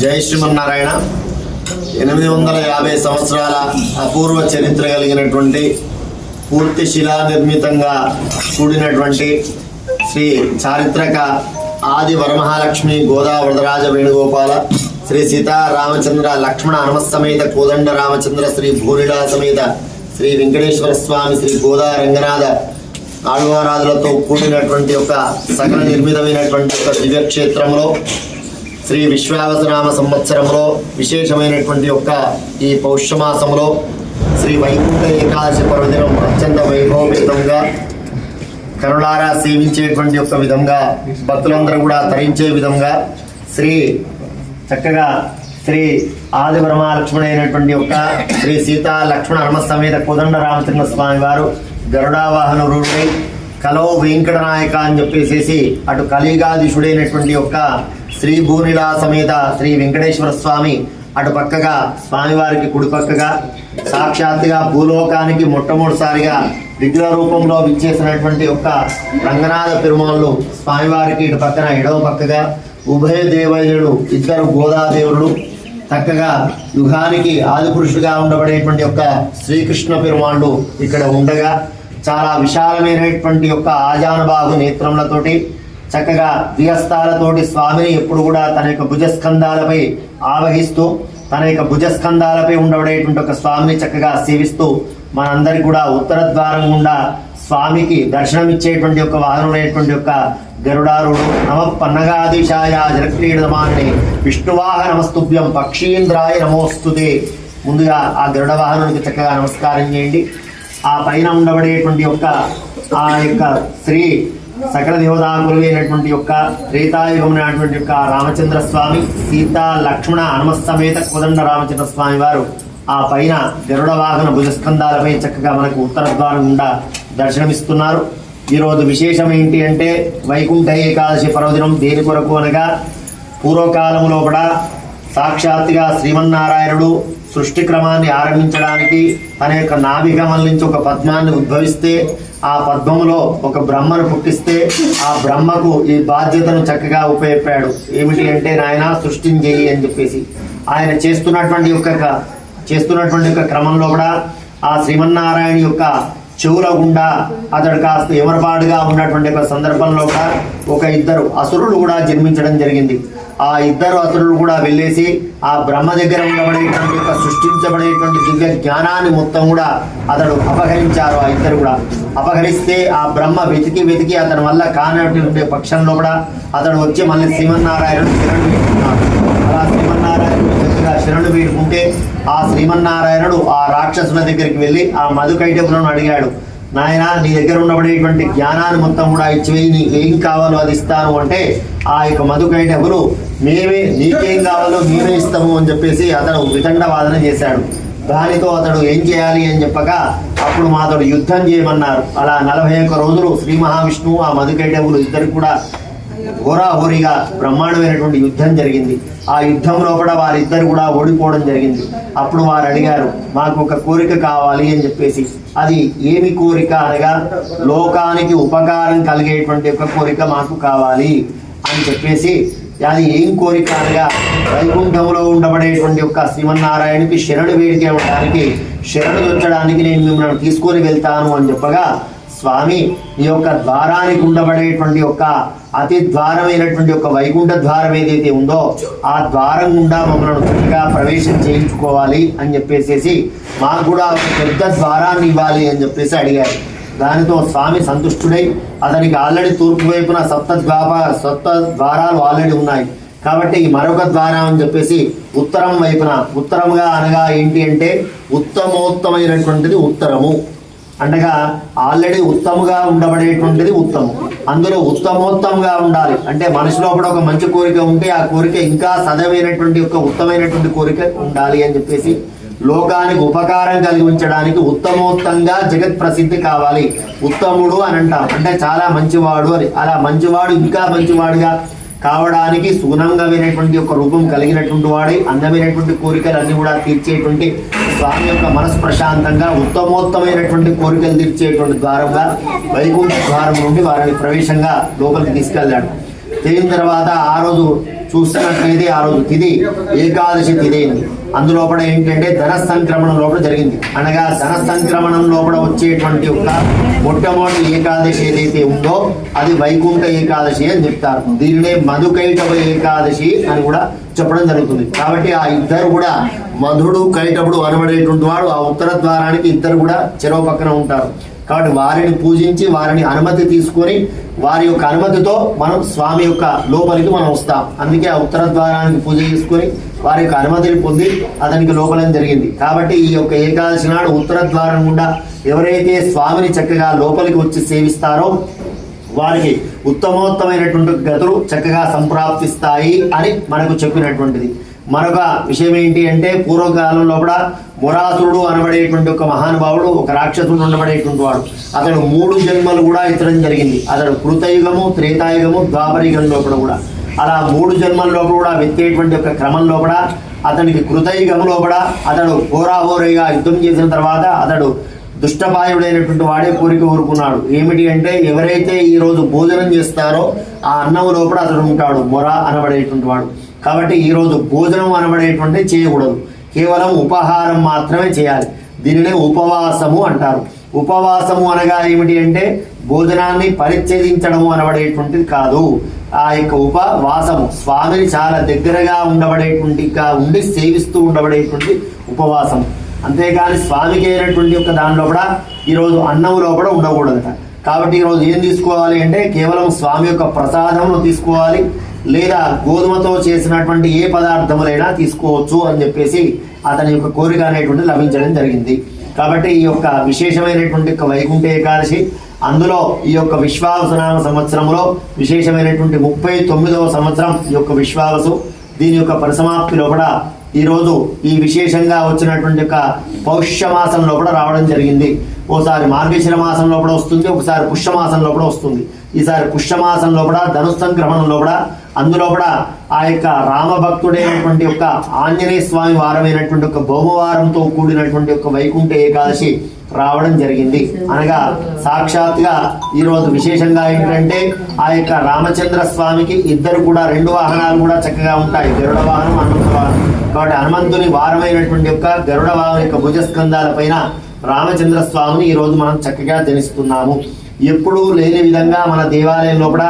జై శ్రీమన్నారాయణ. ఎనిమిది వందల యాభై సంవత్సరాల అపూర్వ చరిత్ర కలిగినటువంటి పూర్తి శిలా నిర్మితంగా కూడినటువంటి శ్రీ చారిత్రక ఆది వరమహాలక్ష్మి గోదా వరదరాజ వేణుగోపాల శ్రీ సీతారామచంద్ర లక్ష్మణ హనుమస్తమేత కోదండ రామచంద్ర శ్రీ భూరిడా సమేత శ్రీ వెంకటేశ్వర స్వామి శ్రీ గోదా రంగనాథ ఆళ్వారాధులతో కూడినటువంటి ఒక సకల నిర్మితమైనటువంటి ఒక దివ్యక్షేత్రంలో శ్రీ విశ్వావసనామ సంవత్సరంలో విశేషమైనటువంటి యొక్క ఈ పౌష్యమాసంలో శ్రీ వైకుంఠ ఏకాదశి పర్వదినం అత్యంత వైభవపేతంగా కరుణారా సేవించేటువంటి యొక్క విధంగా భక్తులందరూ కూడా తరించే విధంగా శ్రీ చక్కగా శ్రీ ఆది పరమాలక్ష్మణ అయినటువంటి యొక్క శ్రీ సీతా లక్ష్మణ హనుమ సమేత కోదండ రామచంద్ర స్వామి వారు గరుడావాహన రూఢై కలో వెంకటనాయక అని చెప్పేసేసి అటు కలిగాధీశుడైనటువంటి యొక్క శ్రీ భూనిలా సమేత శ్రీ వెంకటేశ్వర స్వామి అటు పక్కగా స్వామివారికి కుడి పక్కగా సాక్షాత్తుగా భూలోకానికి మొట్టమొదటిసారిగా విగ్రహ రూపంలో విచ్చేసినటువంటి యొక్క రంగనాథ పెరుమాళ్ళు స్వామివారికి ఇటు పక్కన ఎడవ పక్కగా ఉభయ దేవయుడు ఇద్దరు గోదాదేవుడు చక్కగా యుగానికి ఆదిపురుషుడిగా ఉండబడేటువంటి యొక్క శ్రీకృష్ణ పెరుమాళ్ళు ఇక్కడ ఉండగా చాలా విశాలమైనటువంటి యొక్క ఆజానుబాహు నేత్రములతోటి చక్కగా ద్విహస్తాలతోటి స్వామిని ఎప్పుడు కూడా తన యొక్క భుజస్కంధాలపై ఆవహిస్తూ తన యొక్క భుజస్కంధాలపై ఉండబడేటువంటి ఒక స్వామిని చక్కగా సేవిస్తూ మనందరికి కూడా ఉత్తర ద్వారం గుండా స్వామికి దర్శనమిచ్చేటువంటి యొక్క వాహనుడైనటువంటి యొక్క గరుడారుడు నమ పన్నగాదిశాయ జలక్రీడమాన్ని విష్ణువాహ నమస్తుభ్యం పక్షీంద్రాయ నమోస్తుతే. ముందుగా ఆ గరుడ వాహనుడికి చక్కగా నమస్కారం చేయండి. ఆ పైన ఉండబడేటువంటి యొక్క ఆ యొక్క శ్రీ సకల దేవతాకులు అయినటువంటి యొక్క త్రేతాయుగమైనటువంటి యొక్క రామచంద్ర స్వామి సీత లక్ష్మణ హనుమస్తమేత కోదండ రామచంద్ర స్వామి వారు ఆ పైన గరుడ వాహన భుజస్కంధాలపై చక్కగా మనకు ఉత్తర ద్వారం గుండా దర్శనమిస్తున్నారు. ఈరోజు విశేషం ఏంటి అంటే వైకుంఠ ఏకాదశి పర్వదినం దేని కొరకు అనగా పూర్వకాలంలో కూడా సాక్షాత్తుగా శ్రీమన్నారాయణుడు సృష్టి క్రమాన్ని ఆరంభించడానికి తన యొక్క నాభిగమల నుంచి ఒక పద్మాన్ని ఉద్భవిస్తే ఆ పద్మములో ఒక బ్రహ్మను పుట్టిస్తే ఆ బ్రహ్మకు ఈ బాధ్యతను చక్కగా ఉపయోగపాడు ఏమిటి అంటే నాయన సృష్టించేయి అని చెప్పేసి. ఆయన చేస్తున్నటువంటి యొక్క చేస్తున్నటువంటి యొక్క క్రమంలో కూడా ఆ శ్రీమన్నారాయణ యొక్క చెవులకుండా అతడు కాస్త ఎవరపాడుగా ఉన్నటువంటి ఒక సందర్భంలో కూడా ఒక ఇద్దరు అసురులు కూడా జన్మించడం జరిగింది. ఆ ఇద్దరు అసురులు కూడా వెళ్ళేసి ఆ బ్రహ్మ దగ్గర ఉండబడేటువంటి యొక్క సృష్టించబడేటువంటి దివ్య జ్ఞానాన్ని మొత్తం కూడా అతడు అపహరించారు ఆ ఇద్దరు కూడా. అపహరిస్తే ఆ బ్రహ్మ వెతికి వెతికి అతని వల్ల కానటువంటి పక్షంలో కూడా అతడు వచ్చి మళ్ళీ శ్రీమన్నారాయణ కిరణ్ పెట్టుకున్నాడు శరణు వీడుకుంటే ఆ శ్రీమన్నారాయణుడు ఆ రాక్షసుల దగ్గరికి వెళ్ళి ఆ మధుకైటకులను అడిగాడు నాయన నీ దగ్గర ఉండబడేటువంటి జ్ఞానాన్ని మొత్తం కూడా ఇచ్చివేయి నీకు ఏం కావాలో అది ఇస్తాను అంటే ఆ యొక్క మధుకైటకులు మేమే నీకేం కావాలో మేమే ఇస్తాము అని చెప్పేసి అతను వితండ వాదన చేశాడు. దానితో అతడు ఏం చేయాలి అని చెప్పగా అప్పుడు మాతడు యుద్ధం చేయమన్నారు. అలా నలభై ఒక్క రోజులు శ్రీ మహావిష్ణువు ఆ మధుకైటవులు ఇద్దరు కూడా హోరాహోరీగా బ్రహ్మాండమైనటువంటి యుద్ధం జరిగింది. ఆ యుద్ధంలో కూడా వారిద్దరు కూడా ఓడిపోవడం జరిగింది. అప్పుడు వారు అడిగారు మాకు ఒక కోరిక కావాలి అని చెప్పేసి. అది ఏమి కోరిక అనగా లోకానికి ఉపకారం కలిగేటువంటి ఒక కోరిక మాకు కావాలి అని చెప్పేసి. అది ఏం కోరిక అనగా వైకుంఠంలో ఉండబడేటువంటి యొక్క శ్రీమన్నారాయణకి శరణు వేడికి ఇవ్వడానికి శరణు వచ్చడానికి నేను మిమ్మల్ని తీసుకొని వెళ్తాను అని చెప్పగా స్వామి ఈ యొక్క ద్వారానికి ఉండబడేటువంటి యొక్క అతి ద్వారమైనటువంటి యొక్క వైకుంఠ ద్వారం ఏదైతే ఉందో ఆ ద్వారం గుండా మమ్మల్ని చక్కగా ప్రవేశం చేయించుకోవాలి అని చెప్పేసేసి మాకు కూడా ఒక పెద్ద ద్వారాన్ని ఇవ్వాలి అని చెప్పేసి అడిగారు. దానితో స్వామి సంతుష్టుడై అతనికి ఆల్రెడీ తూర్పు వైపున సప్త ద్వాప సప్త ద్వారాలు ఆల్రెడీ ఉన్నాయి. కాబట్టి మరొక ద్వారం అని చెప్పేసి ఉత్తరం వైపున ఉత్తరముగా అనగా ఏంటి అంటే ఉత్తమోత్తమైనటువంటిది ఉత్తరము. అనగా ఆల్రెడీ ఉత్తముగా ఉండబడేటువంటిది ఉత్తమం. అందులో ఉత్తమోత్తంగా ఉండాలి. అంటే మనసులో ఒక మంచి కోరిక ఉంటే ఆ కోరిక ఇంకా సదవైనటువంటి ఒక ఉత్తమైనటువంటి కోరిక ఉండాలి అని చెప్పేసి లోకానికి ఉపకారం కలిగించడానికి ఉత్తమోత్తంగా జగత్ ప్రసిద్ధి కావాలి. ఉత్తముడు అని అంటాం. అంటే చాలా మంచివాడు అని. అలా మంచివాడు ఇంకా మంచివాడుగా కావడానికి సుగుణంగమైనటువంటి ఒక రూపం కలిగినటువంటి వాడై అందమైనటువంటి కోరికలు అన్ని కూడా తీర్చేటువంటి స్వామి యొక్క మనసు ప్రశాంతంగా ఉత్తమోత్తమైనటువంటి కోరికలు తీర్చేటువంటి ద్వారంగా వైకుంఠ ద్వారం నుండి వారిని ప్రవేశంగా లోపలికి తీసుకెళ్ళాడు. తిరిగిన తర్వాత ఆ రోజు చూస్తున్నట్లయితే ఆ రోజు తిది ఏకాదశి తిథి అందులోపల ఏంటంటే ధన సంక్రమణం లోపల జరిగింది. అనగా ధన సంక్రమణం లోపల వచ్చేటువంటి ఒక మొట్టమొదటి ఏకాదశి ఏదైతే ఉందో అది వైకుంఠ ఏకాదశి అని చెప్తారు. దీనినే మధుకైటవ ఏకాదశి అని కూడా చెప్పడం జరుగుతుంది. కాబట్టి ఆ ఇద్దరు కూడా మధుడు కైటవుడు అనబడేటువంటి వాడు ఆ ఉత్తర ద్వారానికి ఇద్దరు కూడా చెరవ పక్కన ఉంటారు. కాబట్టి వారిని పూజించి వారిని అనుమతి తీసుకొని వారి యొక్క అనుమతితో మనం స్వామి యొక్క లోపలికి మనం వస్తాం. అందుకే ఆ ఉత్తర ద్వారానికి పూజ చేసుకొని వారి యొక్క అనుమతిని పొంది అతనికి లోపలం జరిగింది. కాబట్టి ఈ యొక్క ఏకాదశి నాడు ఉత్తర ద్వారం గుండా ఎవరైతే స్వామిని చక్కగా లోపలికి వచ్చి సేవిస్తారో వారికి ఉత్తమోత్తమైనటువంటి గతులు చక్కగా సంప్రాప్తిస్తాయి అని మనకు చెప్పినటువంటిది. మరొక విషయం ఏంటి అంటే పూర్వకాలంలో కూడా మురాసురుడు అనబడేటువంటి ఒక మహానుభావుడు ఒక రాక్షసుడు అనబడేటువంటి వాడు. అతడు మూడు జన్మలు కూడా ఇతరం జరిగింది. అతడు కృతయుగము త్రేతాయుగము ద్వాపరయుగం లోపల కూడా. అలా మూడు జన్మల లోపల కూడా వెత్తేటువంటి ఒక క్రమం లోపల అతనికి కృతయుగము లోపల అతడు హోరాహోరీగా యుద్ధం చేసిన తర్వాత అతడు దుష్టపాయుడైనటువంటి వాడే కోరిక కోరుకున్నాడు. ఏమిటి అంటే ఎవరైతే ఈరోజు భోజనం చేస్తారో ఆ అన్నం లోపల అతడు ఉంటాడు మొర అనబడేటువంటి వాడు. కాబట్టి ఈరోజు భోజనం అనబడేటువంటి చేయకూడదు. కేవలం ఉపహారం మాత్రమే చేయాలి. దీనినే ఉపవాసము అంటారు. ఉపవాసము అనగా ఏమిటి అంటే భోజనాన్ని పరిచ్ఛేదించడము అనబడేటువంటిది కాదు. ఆ యొక్క ఉపవాసము స్వామిని చాలా దగ్గరగా ఉండబడేటువంటి ఉండి సేవిస్తూ ఉండబడేటువంటి ఉపవాసం అంతేకాని స్వామికి అయినటువంటి యొక్క దానిలో కూడా ఈరోజు అన్నం లోపల ఉండకూడదట. కాబట్టి ఈరోజు ఏం తీసుకోవాలి అంటే కేవలం స్వామి యొక్క ప్రసాదమును తీసుకోవాలి. లేదా గోధుమతో చేసినటువంటి ఏ పదార్థములైనా తీసుకోవచ్చు అని చెప్పేసి అతని యొక్క కోరిక అనేటువంటి లభించడం జరిగింది. కాబట్టి ఈ యొక్క విశేషమైనటువంటి వైకుంఠ ఏకాదశి అందులో ఈ యొక్క విశ్వావసనామ సంవత్సరంలో విశేషమైనటువంటి ముప్పై తొమ్మిదవ సంవత్సరం ఈ యొక్క విశ్వావసు దీని యొక్క పరిసమాప్తిలో కూడా ఈరోజు ఈ విశేషంగా వచ్చినటువంటి యొక్క పౌష్యమాసంలో కూడా రావడం జరిగింది. ఓసారి మార్గశిర మాసం లోపల వస్తుంది ఒకసారి పుష్యమాసం లోపల వస్తుంది. ఈసారి పుష్యమాసం లోపల ధనుస్సంక్రమణం లోపల అందులో కూడా ఆ యొక్క రామభక్తుడైనటువంటి యొక్క ఆంజనేయ స్వామి వారమైనటువంటి ఒక భౌమవారంతో కూడినటువంటి ఒక వైకుంఠ ఏకాదశి రావడం జరిగింది. అనగా సాక్షాత్గా ఈ రోజు విశేషంగా ఏంటంటే ఆ యొక్క రామచంద్ర స్వామికి ఇద్దరు కూడా రెండు వాహనాలు కూడా చక్కగా ఉంటాయి. గరుడ వాహనం హనుమంత వాహనం. కాబట్టి హనుమంతుని వారమైనటువంటి యొక్క గరుడ వాహనం యొక్క భుజస్కంధాల పైన రామచంద్ర స్వామిని ఈరోజు మనం చక్కగా జనిస్తున్నాము ఎప్పుడూ లేని విధంగా మన దేవాలయం లోపల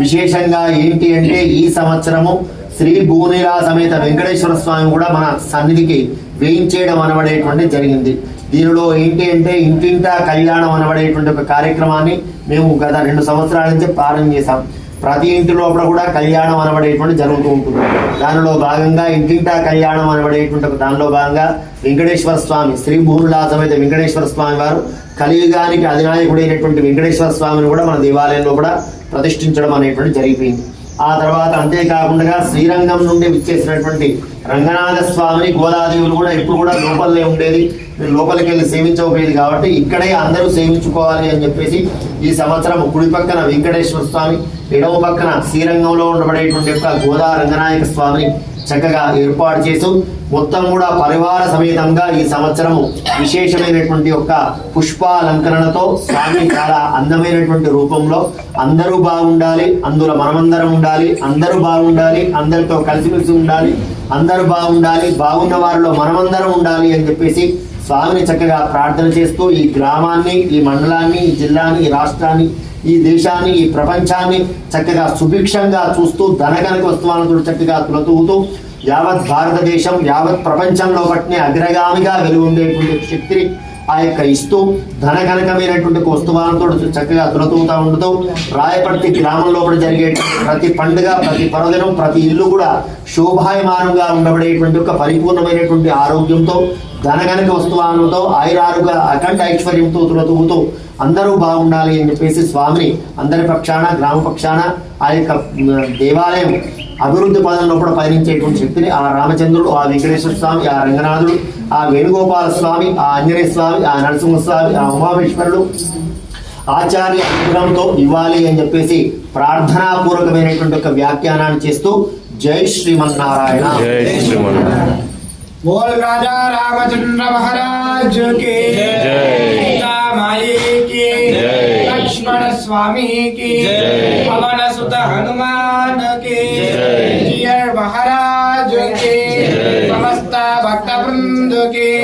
విశేషంగా ఏంటి అంటే ఈ సంవత్సరము శ్రీ భూనిరా సమేత వెంకటేశ్వర స్వామి కూడా మన సన్నిధికి వేయించేయడం అనబడేటువంటి జరిగింది. దీనిలో ఏంటి అంటే ఇంటింటా కళ్యాణం అనబడేటువంటి ఒక కార్యక్రమాన్ని మేము గత రెండు సంవత్సరాల నుంచి ప్రారంభం చేశాం. ప్రతి ఇంటి లోపల కూడా కళ్యాణం అనబడేటువంటి జరుగుతూ ఉంటుంది. దానిలో భాగంగా ఇంటింటా కళ్యాణం అనబడేటువంటి దానిలో భాగంగా వెంకటేశ్వర స్వామి శ్రీ భూనులా సమేత వెంకటేశ్వర స్వామి వారు కలియుగానికి అధినాయకుడైనటువంటి వెంకటేశ్వర స్వామిని కూడా మన దేవాలయంలో కూడా ప్రతిష్ఠించడం అనేటువంటి జరిగిపోయింది. ఆ తర్వాత అంతేకాకుండా శ్రీరంగం నుండి విచ్చేసినటువంటి రంగనాథ స్వామిని గోదాదేవులు కూడా ఎప్పుడు కూడా లోపలనే ఉండేది. లోపలికి వెళ్ళి సేవించకపోయేది కాబట్టి ఇక్కడే అందరూ సేవించుకోవాలి అని చెప్పేసి ఈ సంవత్సరం కుడి పక్కన వెంకటేశ్వర స్వామి ఎడమ పక్కన శ్రీరంగంలో ఉండబడేటువంటి యొక్క గోదా రంగనాయక స్వామిని చక్కగా ఏర్పాటు చేస్తూ మొత్తం కూడా పరివార సమేతంగా ఈ సంవత్సరము విశేషమైనటువంటి యొక్క పుష్పాలంకరణతో స్వామి చాలా అందమైనటువంటి రూపంలో అందరూ బాగుండాలి అందులో మనమందరం ఉండాలి అందరూ బాగుండాలి అందరితో కలిసిమెలిసి ఉండాలి అందరూ బాగుండాలి బాగున్న వారిలో మనమందరం ఉండాలి అని చెప్పేసి స్వామిని చక్కగా ప్రార్థన చేస్తూ ఈ గ్రామాన్ని ఈ మండలాన్ని ఈ జిల్లాని ఈ రాష్ట్రాన్ని ఈ దేశాన్ని ఈ ప్రపంచాన్ని చక్కగా సుభిక్షంగా చూస్తూ ధనకనక వస్తువులతో చక్కగా తులతూగుతూ యావత్ భారతదేశం యావత్ ప్రపంచంలో పట్టిన అగ్రగామిగా వెలుగుండేటువంటి శక్తిని ఆ యొక్క ఇస్తూ ధనకనకమైనటువంటి వస్తువులతో చక్కగా తులతూగుతూ ఉండుతూ రాయపర్తి గ్రామంలో కూడా జరిగే ప్రతి పండుగ ప్రతి పర్వదినం ప్రతి ఇల్లు కూడా శోభాయమానంగా ఉండబడేటువంటి ఒక పరిపూర్ణమైనటువంటి ఆరోగ్యంతో ధనగనక వస్తువానుతో ఆయురారుగా అఖండ ఐశ్వర్యంతో తులతూగుతూ అందరూ బాగుండాలి అని చెప్పేసి స్వామిని అందరి పక్షాన గ్రామ పక్షాన ఆ యొక్క దేవాలయం అభివృద్ధి పదంలో కూడా పయనించేటువంటి శక్తిని ఆ రామచంద్రుడు ఆ వెంకటేశ్వర స్వామి ఆ రంగనాథుడు ఆ వేణుగోపాల స్వామి ఆ ఆంజనేయ స్వామి ఆ నరసింహస్వామి ఆ ఉమామేశ్వరుడు ఆచార్య అనుగ్రహంతో ఇవ్వాలి అని చెప్పేసి ప్రార్థనాపూర్వకమైనటువంటి ఒక వ్యాఖ్యానాన్ని చేస్తూ జై శ్రీమన్నారాయణ. జై శ్రీమన్నారాయణ. बोल राजा रामचंद्र महाराज के। माई की। लक्ष्मण स्वामी की। पवन सुत हनुमान के। जय। महाराज के। समस्त भक्त वृंद के।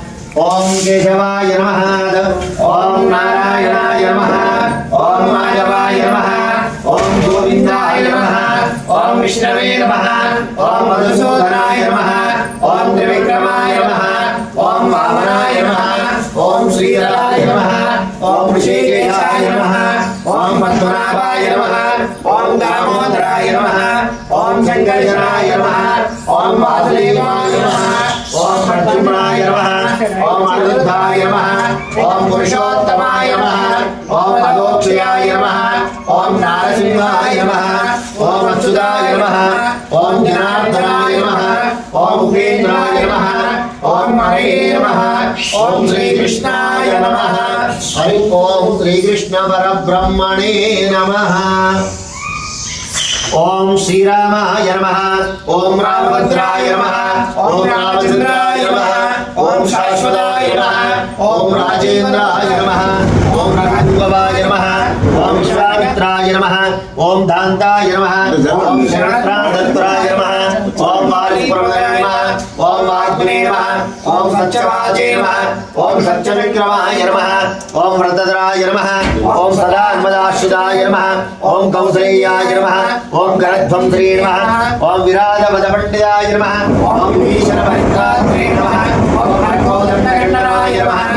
ॐ केशवाय नमः ॐ नारायणाय नमः ॐ माधवाय नमः ॐ गोविन्दाय नमः ॐ विष्णवे नमः ॐ मधुसूदनाय नमः ॐ त्रिविक्रमाय नमः ॐ वामनाय नमः ॐ श्रीधराय नमः ॐ ऋषिकेशाय नमः ॐ पद्मनाभाय नमः ॐ दामोदराय नमः ॐ शङ्करजनाय नमः ॐ वासुदेवाय नमः प्रद्युम्नाय नमः। ॐ अनिरुद्धाय नमः। ॐ पुरुषोत्तमाय नमः। ॐ भगवक्षयाय नमः। ॐ नारसिंहाय नमः। ॐ अच्युताय नमः। ॐ जनार्दनाय नमः। ॐ उपेन्द्राय नमः। ॐ हरे नमः। ॐ श्रीकृष्णाय नमः। हरि ॐ श्रीकृष्ण परब्रह्मणे नमः। ओम श्रीरामाय नमः ओम रामभद्राय नमः ओम रामचंद्राय नमः ओम शाश्वताय नमः ओम राजेंद्राय नमः ओम रघुभवाय नमः ओम विश्वामित्राय नमः ओम दान्ताय नमः ओम शरणत्राय नमः ओम वारिप्रवराय नमः ओम वाग्ने नमः ओम सत्यवाचे नमः ओम सत्यविक्रमाय नमः ओम व्रतधराय नमः ओम सदान्मदाश्रिताय नमः। ओम कौसलेयाय नमः। ओम गणध्वंसरे नमः। ओम विराजपदपण्डिताय नमः। ओम भीषणभरित्रात्रे नमः। ओम हरकौदण्डकण्डनाय नमः।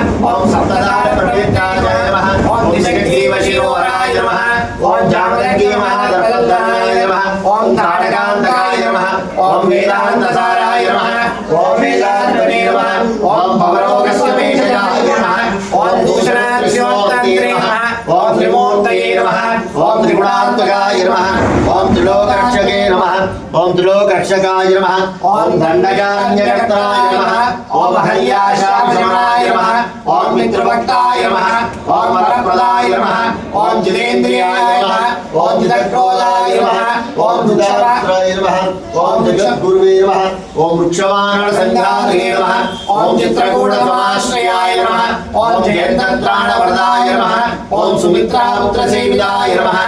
नमः ओम त्रिलोकरक्षकाय नमः ओम दण्डकान्यकर्ताय नमः ओम हर्याशाशमनाय नमः ओम मित्रभक्ताय नमः ओम वरप्रदाय नमः ओम जितेन्द्रियाय नमः ओम जितक्रोधाय नमः ओम जितराय नमः ओम जगद्गुरुवे नमः ओम वृक्षवाणसङ्घातये नमः ओम चित्रकूटसमाश्रयाय नमः ओम जयन्तत्राणवरदाय नमः ओम सुमित्रापुत्रसेविताय नमः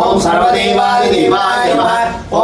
ओम सर्वदेवादिदेवाय नमः ओम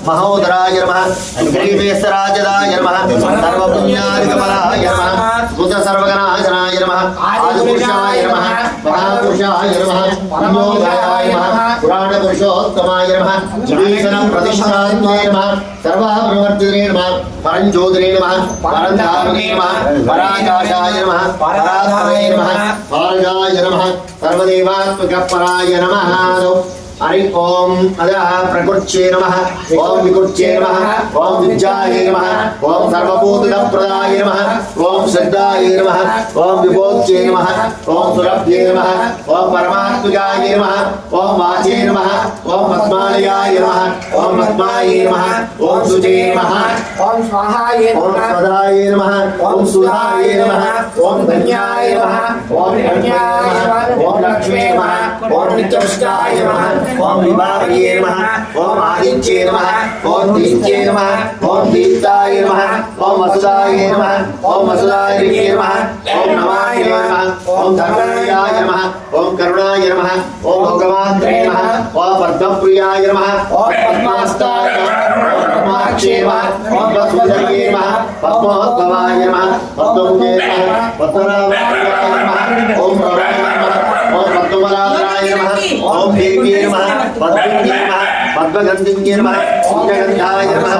మహోదరాయ నమ గ్రీవేశ్వరాజదాయ నమ సర్వపుణ్యాధికమలాయ నమ బుధ సర్వగణాజనాయ నమ ఆదిపురుషాయ నమ మహాపురుషాయ నమ అన్నోదాయ నమ పురాణ పురుషోత్తమాయ నమ జీవన ప్రతిష్టాత్మాయ నమ సర్వాభివర్తినే నమ పరంజ్యోతినే నమ పరంధారనే నమ పరాకాశాయ నమ పరాధాయ నమ పాలగాయ నమ సర్వదేవాత్మక పరాయ నమ हरि ओम अदः प्रकृच्ये नमः ओम विकृच्ये नमः ओम विद्याये नमः ओम सर्वभूतप्रदाय नमः ओम श्रद्धाय नमः ओम विभोच्ये नमः ओम सुरभ्ये नमः ओम परमात्मकाय नमः ओम वाचे नमः ओम पद्मालयाय नमः ओम पद्माय नमः ओम सुजे नमः ओम स्वाहाय ओम नमः सदाय नमः ओम सुधाय नमः ओम धन्याय नमः ओम धन्याय नमः ओम लक्ष्मे नमः ओम नित्यपुष्टाय नमः ओम विभागे नमः ओम आदित्ये नमः ओम दीप्त्ये नमः ओम दीप्ताय नमः ओम वसुदाय नमः ओम वसुदाय नमः ओम नमाय नमः ओम धर्मप्रियाय नमः ओम करुणाय नमः ओम भगवान्त्रे नमः ओम पद्मप्रियाय नमः ओम पद्मास्ताय नमः ओम पद्माक्षे नमः ओम पद्मजये नमः पद्मोद्भवाय नमः पद्ममुखे नमः पद्मनाभाय नमः ओम प्रभवे नमः ओम पद्मनाभराय नमः ओम देव्ये नमः पद्मिन्ये नमः पद्मगन्धिन्ये नमः सूर्यगन्धाय नमः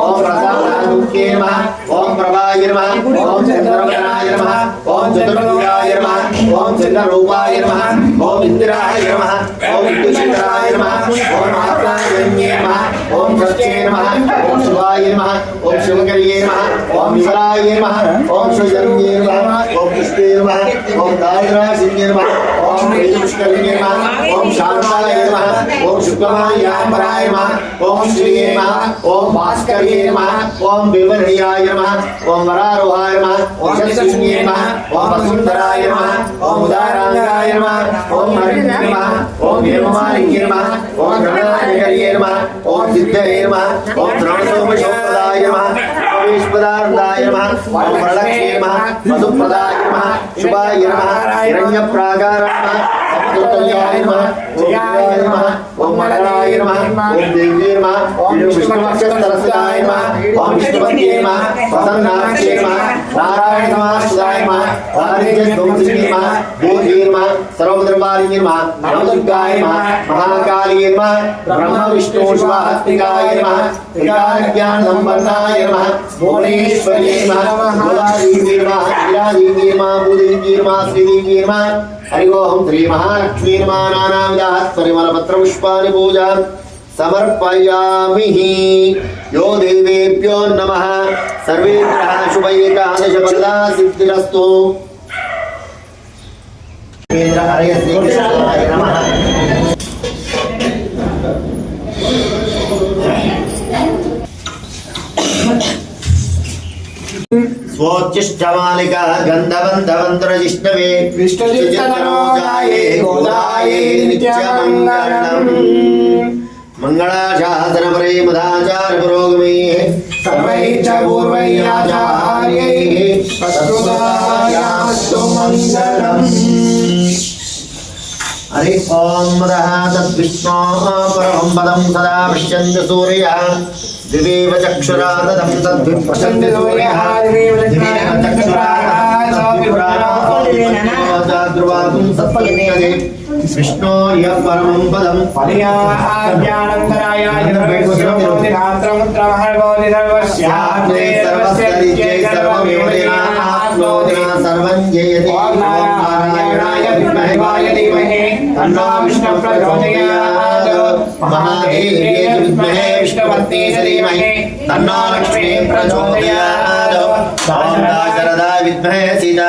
ओम प्रसादानुक्ये नमः ओम प्रभाय नमः ओम चन्द्रवदनाय नमः ओम चतुर्भुजाय नमः ओम चन्द्ररूपाय नमः ओम इन्द्राय नमः ओम इन्दुचन्द्राय नमः ओम आत्मायन्ये नमः ओम प्रत्ये नमः ओम शिवाय नमः ओम शिवकरि శివకర్యే నమః ఓం విమలాయ నమః ఓం శివజన్యే నమః ఓం కృష్ణే నమః ఓం దారిద్రాసిన్యే నమః ఓం శ్రీకృష్ణకర్యే నమః ఓం శాంతాయ నమః ఓం శుక్లమాయామరాయ నమః ఓం శ్రీయే నమః ఓం భాస్కర్యే నమః ఓం వివర్ణియాయ నమః ఓం వరారోహాయ నమః ఓం యశస్విన్యే నమః ఓం వసుంధరాయ నమః ఓం ఉదారాంగాయ నమః ఓం హరిణ్యే నమః ఓం హేమమాలిన్యే నమః ఓం గణనాయకర్యే నమః ఓం సిద్ధయే నమః ఓం ద్రోణసోమశోపదాయ నమః ఓం ఈశ్వరానందాయ నమః ఓం వరలక్ష్మీ నమః మధుప్రదాయ నమః శుభాయ నమః హిరణ్యప్రాకార నమః అమృతల్యాయ నమః ఓం జయాయ నమః ఓం మంగళాయ నమః ఓం దేవ్యే నమః ఓం విష్ణువక్షస్థలస్థాయ నమః ఓం విష్ణుపత్యే నమః ప్రసన్నాక్షే నమః నారాయణ నమః నమః దారిద్ర్యధ్వంసిని నమః భూతే నమః సర్వద్రవారిణి నమః నవదుర్గాయ నమః మహాకాళీ నమః బ్రహ్మ విష్ణు శివహస్తికాయ నమః త్రికాలజ్ఞాన సంపన్నాయ నమః భువనేశ్వర్యే నమః మూలాదేవి నమః విరాదేవి నమః భూదేవి నమః శ్రీదేవి నమః హరి ఓం శ్రీ మహాలక్ష్మీ महाक्ष्मीर्मानानां याः परिमलपत्रपुष्पाणि पूजां समर्पयामि यो देवेभ्यो नमः। सर्वेभ्यः शुभैकादशपदा सिद्धिरस्तु नमः। ఫలా సిద్ధిరస్తు కేంద్ర హరయ శ్రీకృష్ణాయ నమః స్వోచ్చిష్టమాలిక గంధవంతవంతరజిష్ణవే విష్ణుచిత్తనరోగాయే గోదాయే నిత్యమంగళం మంగళాశాసనపరే మదాచార పురోగమే సర్వైః చ పూర్వైః ఆచార్యైః ప్రస్తుతాయాస్తు మంగళం హరి ఓం మదః తద్విష్ణో పరమం పదం సదా పశ్యంతి సూర్య దివేవ చక్షురా తదం తద్విపశ్యంతి సూర్య దివేవ చక్షురా ధ్రువాగం సత్ఫలితే విష్ణో యః పరమం పదం ఫలయాజ్ఞానంతరాయ స్యాగ్నే సర్వస్య నిత్యై సర్వమేవైనా ఆప్నోతిన సర్వం జయతి ఓం నారాయణాయ విద్మహే వాయ ధీమహి. తన్నో విష్ణు ప్రచోదయాత్. మహాదేవ్యై విద్మహే విష్ణుపత్ని ధీమహి. తన్నో లక్ష్మీ ప్రచోదయాత్ ఓం దాశరథా విద్మహే సీతా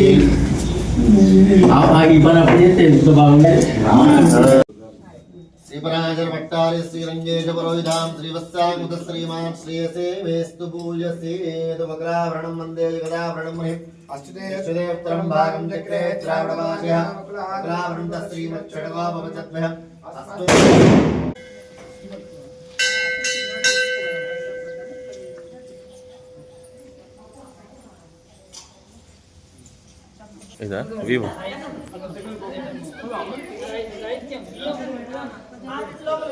श्रेयसे वेस्तु भूयसेदुमग्राभरणं वंदे जगदाभरणं मुनिः चक्रे त्रावणवाचयः अग्राभरणं तस्त्रीमच्छडवा भवचद्भयः अस्तु। इधर वीवो लोकल